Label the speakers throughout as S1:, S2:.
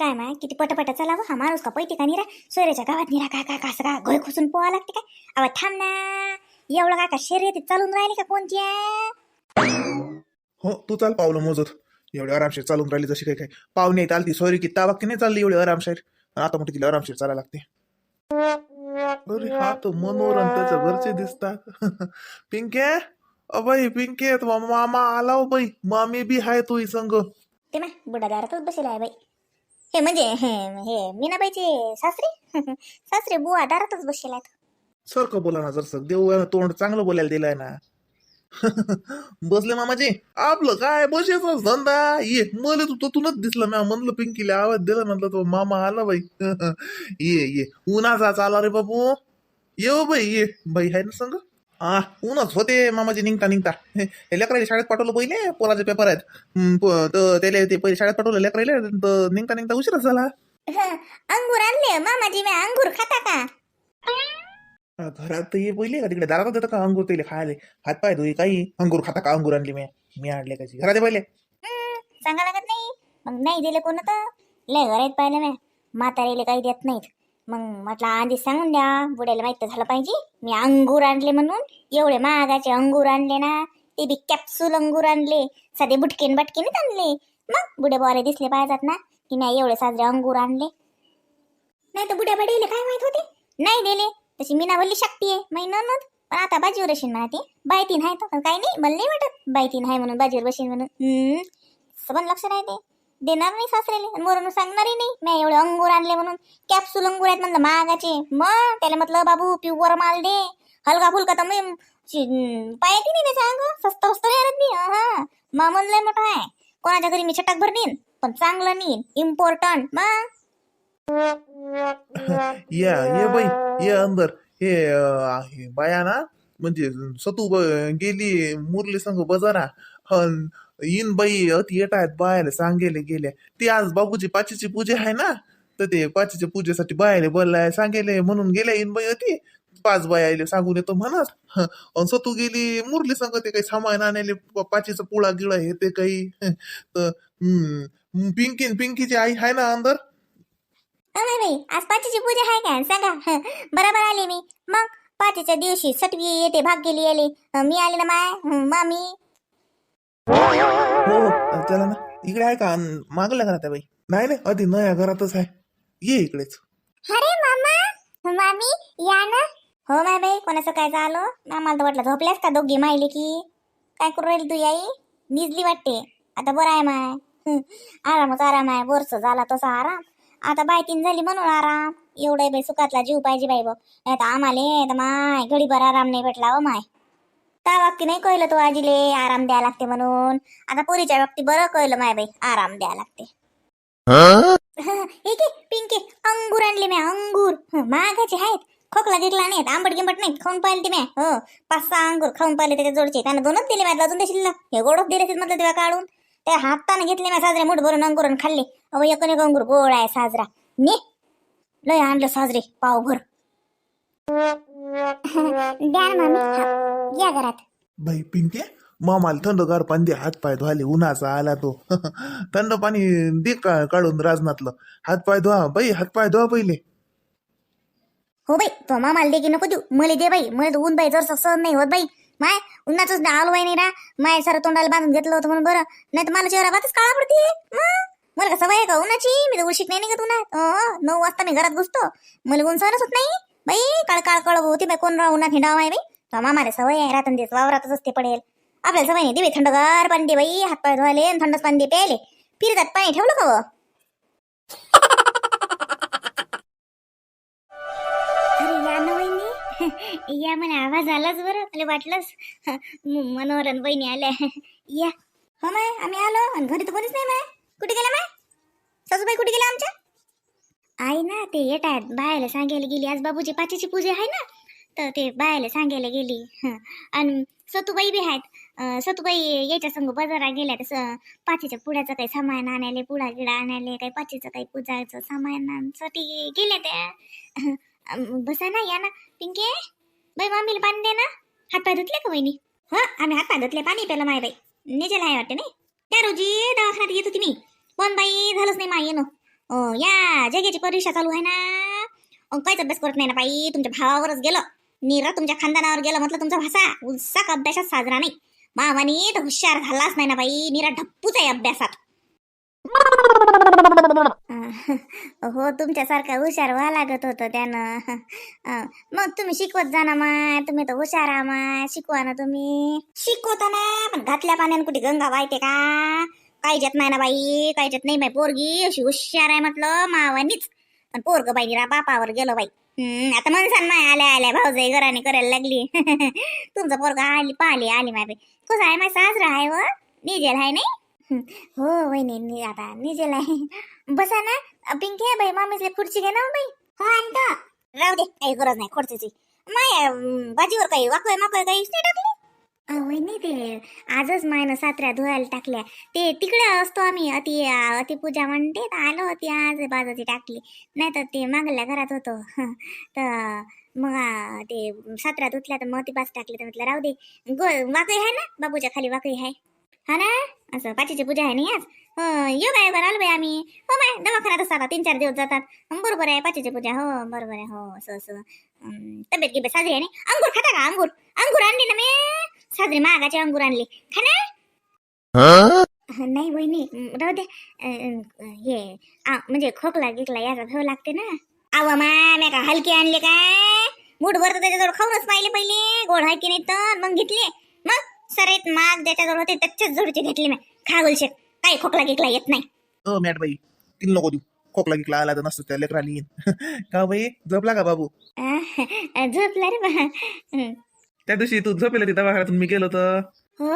S1: काय माय किती पटपट चालावं? हा माणूस का पैते का निरा? सोयऱ्याच्या गावात निरा काय काय कसं काय घोय खुसून पोहा लागते काय? अव थांब ना. एवढं काय का शर्यतीत चालून राहिली का कोणती
S2: हो? तू चाल पावलं मोजत. एवढी आरामशीर चालून राहिली जशी काही काय पाहुणे येत आलती सॉरी की ताबाक्की नाही चालली एवढी आरामशीर? आता मोठी तिला आरामशीर चालायला लागते. अरे हा तो मनोरम त्याच्या घरचे दिसतात. पिंके? अबाई पिंके तो मामा आला हो बाई. मामी बी हाय तू संग.
S1: ते माय बुडा दारातच बसेल आहे बाई. हे म्हणजे हे हे मीनाबाईचे सासरे? सासरे बुवा दारातच बसेल
S2: सारखं बोला ना जर देऊ तोंड चांगलं बोलायला दिलंय ना. बसले मामाजी. आपलं काय बसेचा धंदा? ये मला तू तुनच दिसलं म्या म्हणलं पिंकीला आवाज दिला म्हणलं तो मामा आला बाई. ये ये. उन्हाचा चाला रे बाबू ये हो बाई ये. बाई हाय ना संग? हा उन्हाच होते मामाजी निघता निघता. हे लेकराला शाळेत पाठवलं पहिले पोराचे पेपर आहेत. तर त्याला ते पहिले शाळेत पाठवलं लेकराला तर निघता निघता उशीरच झाला.
S1: अंगूर आणले मामाजी मी अंगूर खाता का?
S2: घरात ये पहिले का तिकडे दारात देतं का अंगूर तेले खायले? हात पाय धुई काही अंगूर खाता का अंगूर आणली मी मी आणले कशी? घरात पहिले.
S1: सांगा लागत नाही. मग नाही दिले कोण तर? लय घरात पाहिलं मी म्हातारेले काही देत नाहीत. मग म्हटलं आधी सांगून द्या बुड्याला माहीत तर झालं पाहिजे. मी अंगूर आणले म्हणून एवढे महागाचे अंगूर आणले ना ते बी कॅप्सूल अंगूर आणले साधे बुटकेन बटकेनच आणले. मग बुड्या बोरे दिसले पाहिजेत ना की नाही एवढे साजरे अंगूर आणले. नाही तर बुड्या बडीले काय माहीत होते? नाही दिले तशी मीना बोलली शक्ती आहे. माही ननद पण आता बाजीवर असेल म्हणा ते. बायतीन आहे तर काही नाही मला नाही वाटत बायतीन आहे म्हणून बाजीवर बसेन म्हणून. सबन लक्ष राहते. देणार नाही सासरेले आणि सांगणारही नाही. मी एवढे अंगूर आणले म्हणून. कॅप्सूल अंगूर आहेत म्हणलं महागाचे मग त्याला म्हटलं बाबू प्युअर माल दे. हलका फुलका तर मी पायती नाही त्याचा अंग. स्वस्त वस्त मी हा मा म्हणलंय मोठा आहे. कोणाच्या घरी मी छटाक भर नेईन पण चांगलं नेईन इम्पॉर्टंट मग
S2: या ये बाई. ये अंदर. हे अं, हे बाया ना म्हणजे सतू ब- गेली मुरली संग बजारा. हन इन बाई अति येत आहेत बायाला सांगेले गेल्या ती आज बाबूची पाचीची पूजा आहे ना तर ते पाचीच्या पूजेसाठी बायाले बोललाय सांगेले म्हणून गेल्या इन बाई अति. पाच बाया आले सांगून येतो म्हणा हं, अन सतू गेली मुरली सांगते काही सामान आणायले पाचीचा पुळा गिळा हे ते काही तर हम्म, पिंकी पिंकीची आई आहे ना अंदर?
S1: अरे बाई आज पाचीची पूजा आहे का? सांगा बरोबर आले मी. मग पाचीच्या दिवशी सटवी येते भाग गेली आली मी आले ना माय मामी.
S2: हो हो. ना इकडे आहे का? मागल्या घरात आहे बाई. नाही नाही आधी नया घरातच आहे. ये इकडेच.
S1: अरे मामा हो मामी या ना. हो माय बाई कोणाचं काय झालं? आम्हाला तर वाटलं झोपल्यास का दोघी मायले की? काय करू राहील तू आई निजली वाटते. आता बरं आहे माय. आरामच आराम आहे. बोरस झाला तसा आराम. आता बाय तीन झाली म्हणून आराम. एवढं बाई सुखातला जीव पाहिजे बाई बघ. नाही तर आम्हाला तर माय घडीभर आराम नाही भेटला हो माय. त्या बाबती नाही कळलं तो आजीले? आराम द्यायला लागते म्हणून. आता पोरीच्या बाबतीत बरं कळलं माय बाई. आराम द्यायला लागते. हे? पिंके अंगूर आणले मी अंगूर. महागाचे आहेत. खोकला गिरला नाहीत आंबट गिंबट नाही खाऊन पाहिले ते मी हो पाच सहा अंगूर खाऊन पाहिले त्याच्या जोडचे. त्यानं दोनच दिले माझ्या अजून देशील ना? हे गोडच दिले म्हटलं तेव्हा काढून. त्या हाताने घेतले मी साजरे मुठ भरून अंगूर आणि खाल्ले. अहो एक अंगूर गोड आहे साजरा. ने. लय आणलं साजरे पावभर. द्या या घरात.
S2: बाई पिंके मामाला थंडगार पाणी दे हात पाय धुवाले उन्हाचा आला तो. थंड पाणी दे का काढून राजनातलं हात पाय धुवा बाई हात पाय धुवा पहिले.
S1: हो बाई तो मामाला दे की नको देऊ. मला दे बाई मला तर ऊन बाई जर सहन नाही होत बाई. माय उन्हाच आलो बाई नाही रा माय सारं तोंडाला बांधून घेतलं होतं म्हणून बरं. नाही तर मला चेहरा बातच काळा पडते. मग मला का सवय आहे का उन्हाची? मी तर उशिक नाही निघत उन्हात. अं, नऊ वाजता मी घरात घुसतो. मला ऊन सहनच होत नाही. बाई काळ काळ कळ होती बाई कोण राह उन्हात हिंडावा आहे बाई. मामाला सवय आहे रातन दिवस वावरातच असते पडेल. आपल्याला सवय नाही दे बाई थंडगार पाणी दे बाई हात पाय धुवाले आणि थंडच पाणी दे प्यायले. फिरतात पाणी ठेवलं का व? अरे या ना वहिनी. या मला आवाज आलाच बरं. मला वाटलंच? म- मनोहरन बहिणी आल्या. या. हो माय आम्ही आलो. आणि घरी तर कोणीच नाही माय. कुठे गेला माय? सासूबाई कुठे गेला आमच्या? आई ना ते येत आहेत बायाला सांगायला गेली आज बाबूची पाचीची पूजा आहे ना? तर ते बायाला सांगायला गेली. हं. आणि सतुबाई बी आहेत सतुबाई याच्या संग बाजारात गेल्या तसं पाचीच्या पुड्याचं काही सामान आणायले पुडा गिडा आणायले काही पाचीचं काही पूजाचं सामानासाठी गेल्या त्या. बसा ना या ना पिंके. बाई मम्मीला पाणी दे ना. हात पाय धुतले का वहिनी? हा आम्ही हात पाय धुतले पाणी प्याला माय बाई. नेजेला आहे वाटते नाही. त्या रोजी दवाखान्यात येत होती मी. पण बाई झालंच नाही माय येणं. या जगेची परीक्षा चालू आहे ना. काहीच अभ्यास करत नाही ना बाई. तुमच्या भावावरच गेलं. निरा तुमच्या खानदानावर गेलं म्हटलं तुमचा भाषा उत्साह अभ्यासात साजरा नाही. मामानी तर हुशार झालाच नाही ना बाई निरा ढप्पूच आहे अभ्यासात. हो तुमच्यासारखा हुशार व्हा लागत होतं त्यानं. मग तुम्ही शिकवत जा ना माय तुम्ही तर हुशार माय शिकवा ना तुम्ही. शिकवता ना पण घातल्या पाण्यानं कुठे गंगा वाहते का? काहीच येत नाही ना बाई काहीच येत नाही. बाई पोरगी अशी हुशार आहे म्हटलं मावानीच. पण पोरग बाई निरा बापावर गेलो बाई. आता मनसान माय आल्या आल्या भाऊजाई घराने करायला लागली. तुमचं पोरगा आली पाहिली आली माय कसं आहे माय साजरा आहे व? निजेल आहे नाही? हो वहिनी नि आता निजेल आहे. बसा ना. पिंकी आहे बाई मामीसले खुर्ची घे ना हो बाई. हो आणतो. राहू दे. काही गरज नाही खुर्चीची. माय बाजीवर काही वाकय माकय काही टाकली? आहे. आजच मायनं सात्र्या धुवायला टाकल्या. ते तिकडे असतो आम्ही अति अति पूजा म्हणते तर आलो होती आज बाजाची टाकली. नाही तर ते मागल्या घरात होतो. तर मग ते सात्रा धुतल्या तर मग ती पाच टाकली तर म्हटलं राहू दे. गो वाकई आहे ना? बाबूच्या खाली वाकई आहे. हा ना? असं पाचीची पूजा आहे नाही आज हो यो काय बरं आलो बाई आम्ही. हो बाय दवाखान्यात असतात तीन चार दिवस जातात. बरोबर आहे पाचीची पूजा. हो बरोबर आहे हो असं असं. तब्येत गिब्येत साजरी आहे अंगूर खाता का? अंगूर. अंगूर आणली ना मी. साजरी महागाची अंगूर आणली. खा ना? नाही अं, राहू दे. हे म्हणजे खोकला गिकला याचा भव लागते ना. आवा मा मी का हलकी आणले काय? मूठभर तर त्याच्याजवळ खाऊनच पाहिले पहिले. गोड आहे की नाही तर मग घेतले. मग सरेत माग त्याच्याजवळ होते त्याच्याच जोडीचे घेतले मी. खा गुलशेक काही खोकला गिकला येत नाही.
S2: अ मॅट बाई तिला नको देऊ. खोकला गिकला आला तर नसतं त्या लेकराला का बाई? झोपला का बाबू?
S1: झोपला रे बा. हं.
S2: त्या दिवशी तू झोपेला ती दवाखान्यातून मी गेलो तर
S1: हो?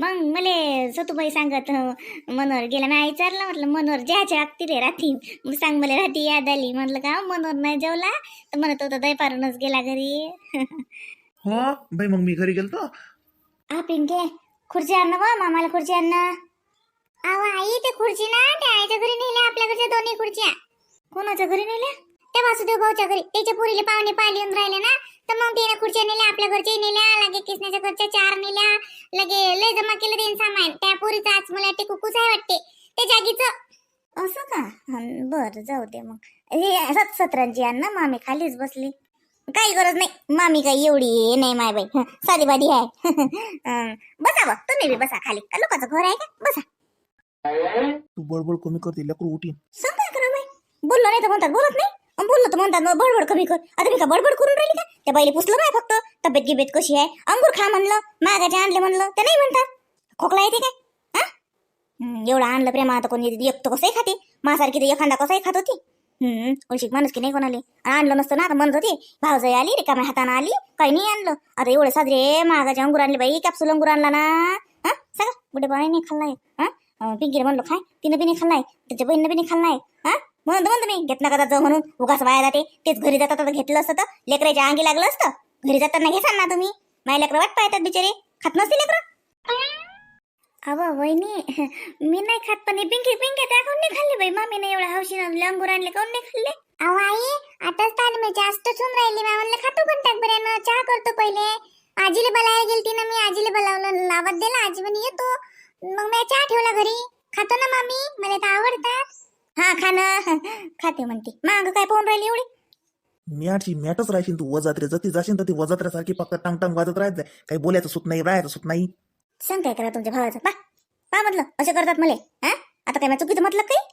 S1: मग मले सतुबाई सांगत हो, मनोहर गेला. मी विचारलं म्हटलं मनोहर ज्याच्या आगती रे रात्री? मग सांग मला रात्री याद आली. म्हटलं का मनोहर नाही जेवला? तर म्हणत होता दही पारूनच गेला घरी.
S2: हो? बाई मग मी घरी गेलतो.
S1: आ पिंके खुर्ची आण ना मामाला खुर्ची आण ना. अहो आई ते खुर्ची ना त्या आईच्या घरी नेल्या आपल्या घरच्या दोन्ही खुर्च्या. कोणाच्या घरी नेल्या? त्या वासुदेव भाऊच्या घरी. त्याच्या पुरीले पाहुणे पाहिले येऊन राहिले ना. तर मग त्याने खुर्च्या नेल्या आपल्या घरच्या नेल्या लगे किसण्याच्या घरच्या चार नेल्या लगे लय जमा केलं त्यांनी सामान. त्या पुरीचा आज मला वाटते कुकूच आहे वाटते. त्या जागीचं. असं का? बरं जाऊ दे मग. हे सत सतरांची आण ना मामी खालीच बसली. काही गरज नाही. मामी काही एवढी हे नाही माय बाई. साधी बाधी आहे. हं, बसा बा तुम्ही बी बसा खाली. का लोकांचं घर आहे का? बसा.
S2: तू बडबड कमी करते लेकरू उठीन.
S1: सांगा करा बाई बोललो नाही तर म्हणतात बोलत नाही. बोललो तर म्हणतात मग बडबड कमी कर. आता मी का बडबड करून राहिली का? त्या पहिले पुसलं नाही फक्त. तब्येत गिबेत कशी आहे? अंगूर खा म्हणलं. मागाचे आणले म्हणलं. ते नाही म्हणतात. खोकला येते काय? हा? एवढं आणलं प्रेमा आता कोणी एक तर कसंही खाते. मासारखी तर एखादा कसंही खात होती. हम्म माणूस की नाही कोणाले? आणलं नसतं ना आता म्हणत होती. भावजाई आली रिकाम्या हातानं आली. काही नाही आणलं. आता एवढे साजरे महागाचे अंगूर आणले बाई कॅप्सूल अंगूर आणला ना. हा? सगळं कुठे बाई नाही खाल्लाय. हा? पिंकीने म्हणलो खाय. तिनं बी नाही खाल्लाय. त्याच्या बहिणीनं बी नाही खाल्लाय. हा? म्हणतो म्हणतो मी घेत नका जात म्हणून. उगाच वाया जाते. तेच घरी जातात आता घेतलं असतं तर. लेकराच्या अंगी लागलं असतं. घरी जाताना घेसाल ना तुम्ही. माझ्या लेकरं वाट पाहतात बिचारे. खात नसते लेकरं? अव वहिनी मी नाही खात पण पिंकी पिंकी त्या नाही खाल्ली बाई? मामीने एवढ्या हौशीनं लंगूर आणले कोण नाही खाल्ले? अहो आई आताच तर मी जास्त छून राहिली मी म्हणलं खातो पण टाक बरं. चहा करतो पहिले. आजीला बोलायला गेलती ना मी. आजीला बोलावलं लावत दिला. आजी म्हणे येतो. मग मी चहा ठेवला घरी. खातो ना मामी. मला तर आवडतात. हा खाणं खाते म्हणते. माग काय पाहून राहिली एवढी?
S2: मॅटची मॅटच राहशील तू वजात्रे जती जाशील तर ती वजात्र्यासारखी फक्त टांग टांग वाजत राहायचं काही बोलायचं सुट नाही राहायचं सुट नाही.
S1: सांग काय करा तुमच्या भावाचं? पा पा म्हटलं. असे करतात मले. हा? आता काय चुकीचं म्हटलं काही?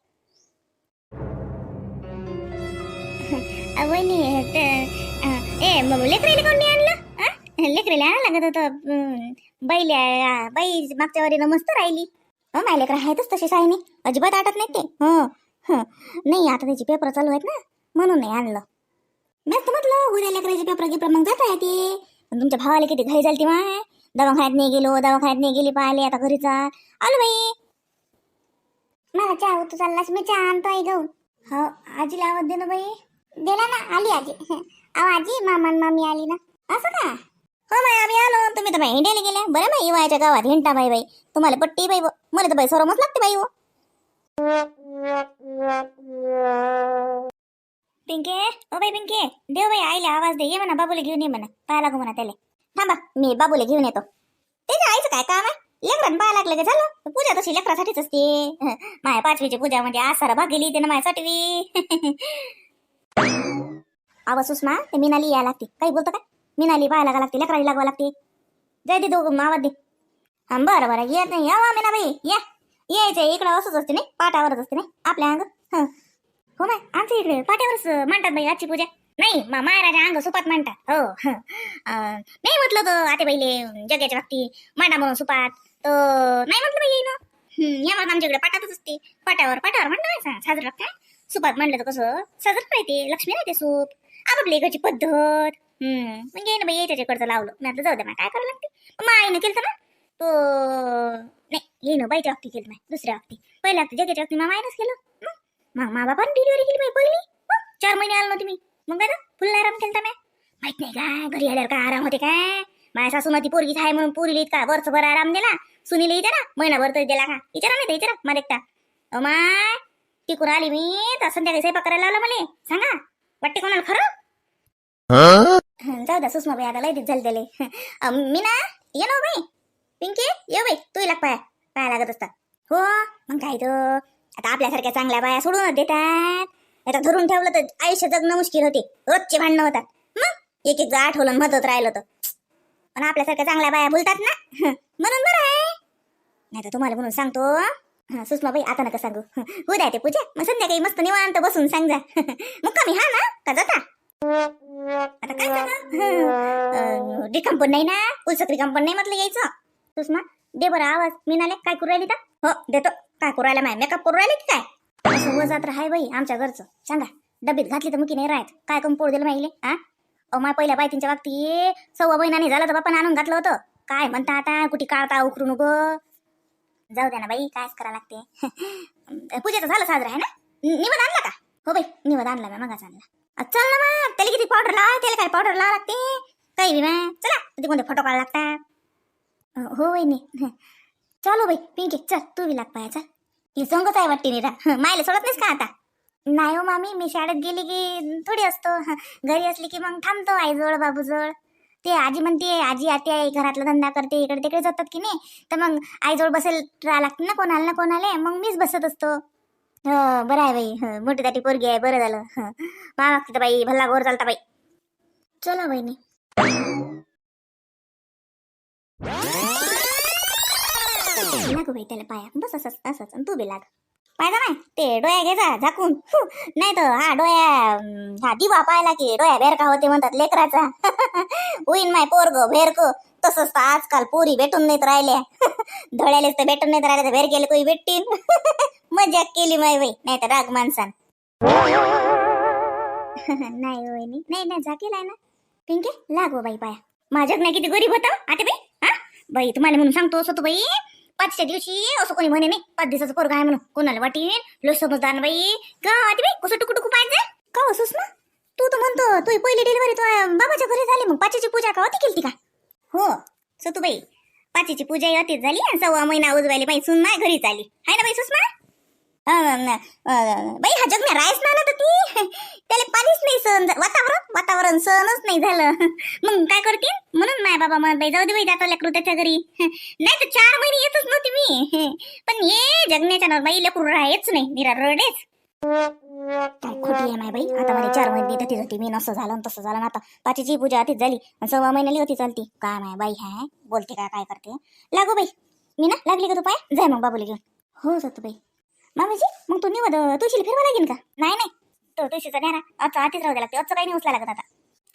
S1: वहिनी ए लेकरेले कोण नाही आणलं? लेकरेले लागत होतं. अं, बैले आ, बाई मागच्या वारीनं मस्त राहिली. हो माझ्या लेकरं आहेतच तसे सायने अजिबात आटत नाही ते. हं. नाही आता त्याची पेपर चालू आहेत ना म्हणून नाही आणलं. मी म्हटलं उद्या लेकराचे पेपर गिपर मग जाता येते पण तुमच्या भावाला किती घाई झाली माय. दवाखान्यात नाही गेलो दवाखान्यात नाही गेली पाहिले आता घरीचा आलो बाई. मला चहा होतो चाललास मी चहा आणतो आई गहू हो आजीला आवाज दे ना बाई. दिला ना आली आजी. अहो आजी मामा आणि मामी आली ना. असं का? हो माय आम्ही आलो. तुम्ही तर बाई हिंडायला गेल्या. बरं बाई वायच्या गावात हिंडता बाई बाई. तुम्हाला पट्टी बाई मला तर बाई सरमच लागते बाई हो पिंके? ओ बाई पिंके देव बाई आईला आवाज दे ये म्हणा बाबूला घेऊन ये म्हणा पाहायला लागू म्हणा त्याला. थांबा मी बाबूला घेऊन येतो. त्याच्या आईचं काय काम आहे? लेकरांना पाहा लागलं की झालं? पूजा तशी लेकरासाठीच असते. माया पाचवीची पूजा म्हणजे आज सारा भाग गेली त्यानं माझ्या साठवी. आवाज सुषमा ते मिनाली यायला लागते. काही बोलतो काय मिनाली पाहायला लागा लागते लेकराली लागवा लागते. जय दे दोघं आवाज दे. हा बरं बरं येत नाही. या मीना बाई या. यायचं इकडं असंच असते नाही पाटावरच असते नाही आपल्या अंग. हो. माय आमच्या इकडे पाट्यावरच मांडतात बाई आजची पूजा. नाही महाराजा अंग सुपात मांडतात हो अं, नाही म्हटलं तर आते पहिले जगाच्या बाबती मांडा म्हणून सुपात. तर नाही म्हटलं बाई ना या मग आमच्याकडे पाटातच असते. पाटावर पाटावर म्हणलं साजरा साजरं काय? सुपात म्हणलं तर कसं साजरं राहते लक्ष्मी राहते सूप. आपापल्या इकडची पद्धत. हम्म मग ये ना बाई याच्याकडचं लावलं. मी आता जाऊ दे मला काय करावं लागते? मग आईनं केलं ना तो नाही ये ना बाईच्या बाबतीत केलं नाही दुसऱ्या बाबतीत पहिल्या बाबतीत जगाच्या बाबतीत मामा आईनंच केलं? मग? मा बाबा डिलिव्हरी केली बाई पहिली? चार महिने आलो नव्हती मी. मग काय तर फुल आराम केलता मी माहीत नाही काय घरी आल्यावर काय आराम होते काय? माझ्या सासून ती पोरगी आहे म्हणून पोरीला इतका वर्षभर आराम दिला सुनीला इथे ना महिनाभर तरी दिला का? इचारा नाही इचारा मला एकटा. अ माय तिकून आली मी. तर संध्याकाळी स्वयंपाक करायला लावला मला. सांगा वाटते कोणाला खरं? जाऊ द्या सुषमा बाई आता लय दिस झाले त्याले. मी ना ये ना हो बाई. पिंकी ये बाई तू लाग पाया पाया लागत असतात. हो मग काय तर आता आपल्यासारख्या चांगल्या बाया सोडूनच देतात. आता धरून ठेवलं तर आयुष्य जगणं मुश्किल होते. रोजचे भांडणं होतात. मग? एक एक आठवलं मदत राहिलं तर. पण आपल्यासारख्या चांगल्या बाया बोलतात ना? म्हणून बरं आहे. नाही तर तुम्हाला म्हणून सांगतो हं, सुषमा बाई आता नका सांगू. उद्या ते पूजा. मग संध्याकाळी मस्त निवांत बसून सांग जा. मग कमी हा ना? का जाता? आता काय सांगा रिकाम पण नाही ना? उलसक रिकाम पण नाही म्हटलं यायचं. सुषमा दे बरं आवाज. मी नाले काय करू राहिली का? हो देतो. काय करू राहिला माय? मेकअप करू राहिली की काय? असं वजात राहाय बाई आमच्या घरचं. सांगा डबीत घातली तर मुकी नाही राहत. काय कम पोळ दिलं माहिले हा? अहो माय पहिल्या बायतींच्या बाबतीत सव्वा महिन्याने झालं तर बापानं आणून घातलं होतं. काय म्हणता आता? कुठे काळता उकरून उग जाऊ द्या ना बाई कायच करा लागते? पूजेचं झालं साजरा आहे ना? नि- निवद आणला का? हो बाई निवद आणला मी मगाच आणला. चल ना मग. त्याला किती पावडर लावा त्याला काय पावडर लावा लागते? काही बी मॅ चला तिथे कोणते फोटो काढा लागतात? हो वहिनी. हं. चलो बाई पिंकी चल तू बी लाग पाया चल. हे संगच आहे वाटते निरा. मायला सोडत नाहीस का आता? नाही हो मामी. मी शाळेत गेली की थोडी असतो. घरी असली की मग थांबतो आईजवळ बाबूजवळ. ते आजी म्हणते आजी आते आहे घरातला धंदा करते इकडे तिकडे जातात की नाही? तर मग आईजवळ बसेल राहा लागते ना कोणाला ना कोणाला. मग मीच बसत असतो. हो बरं आहे बाई. हं, मोठी दाटी पोरगी आहे. बरं झालं. मा मागते तर बाई भल्ला गोर चालता बाई. चला बहिणी लागू बाई त्याला पाया. बस असंच असंच. आणि तू बी लाग. पाहिजे नाही ते डोळ्या घे जा झाकून. नाही तर हा डोळ्या हा दिवा पाहिला की डोळ्या भेरका होते म्हणतात लेकराचा. होईन माय पोरग भेरक. तसंच तर आजकाल पोरी भेटून नाहीत राहिल्या. धड्यालेच तर भेटून नाहीत राहिल्या तर भेर गेले कोणी भेटतील? मजाक केली माय बाई. नाही तर राग माणसान. नाही हो वहिनी. नाही नाही झाकेल आहे ना. पिंके लागो हो बाई पाया. माझ्यात नाही किती गरीब होता? आता बाई. बाई तुम्हाला म्हणून सांगतो असं बाई पाचच्या दिवशी असं कोणी म्हणे नाही पाच दिवसाचं पोरगा आहे म्हणून कोणाला वाटेल? लो समजदार बाई. का बाई कसं टुकू टुकू पाहिजे? का हो, असोस ना तू तर म्हणतो तू पहिली डिलिव्हरी तो बाबाच्या घरी झाली मग पाचीची पूजा का होती केली का? हो सतूबाई पाचीची पूजा अतीच झाली आणि सव्वा महिना उजवायला बाई सुन माय घरीच आली. हाय ना बाई सुषमा? बाई हा जग नाही ना तर ती. त्याला पाणीच नाही सहन वातावरण वातावरण सहनच नाही झालं. मग काय करतील म्हणून माय बाबा म्हणत बाई जाऊ दे बाई जातो लेकरू त्याच्या घरी. नाही तर चार महिने येतच नव्हती मी. पण ये जगण्याच्या ना बाई लेकरू राहायच नाही. निरा रडेच. काय खोटी आहे माय बाई. आता मध्ये चार महिने ततीच होती मी नसं झालं तसं झालं आता पाचीची पूजा आधीच झाली सव्वा महिन्याली होती चालती. काय माय बाई हाय बोलते काय काय करते? लागू बाई. मी ना लागली का तू पाय? जाय मग बाबूला घेऊन. हो जातो बाई. मामीजी मग तू निवड तुळशीला फिरवा लागेल का? नाही नाही. तो तुळशीचा न्यारा आता आधीच राहू द्या लागते. आजचं काही नाही उचला लागत आता.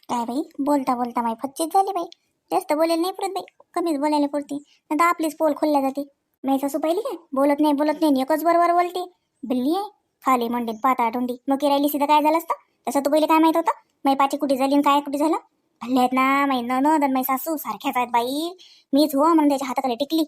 S1: काय बाई? बोलता बोलता माई फच्चीच झाली बाई. जास्त बोलायला नाही पुरत बाई. कमीच बोलायला पुरती. आता आपलीच पोल खोलल्या जाते. माई सासू पाहिली काय? बोलत नाही बोलत नाही. एकच बरोबर बोलते. बिल्ली आहे. खाली मंडीत पाता टोंडी. मग राहिली सीधा काय झालं असतं? तसं तू पहिले काय माहीत होतं? माई पाची कुठे झाली आणि काय कुठे झालं? भल्ले आहेत ना माई न आणि माई सासू. सारख्याच आहेत बाई. मीच हो म्हणून त्याच्या हाताखाली टिकली.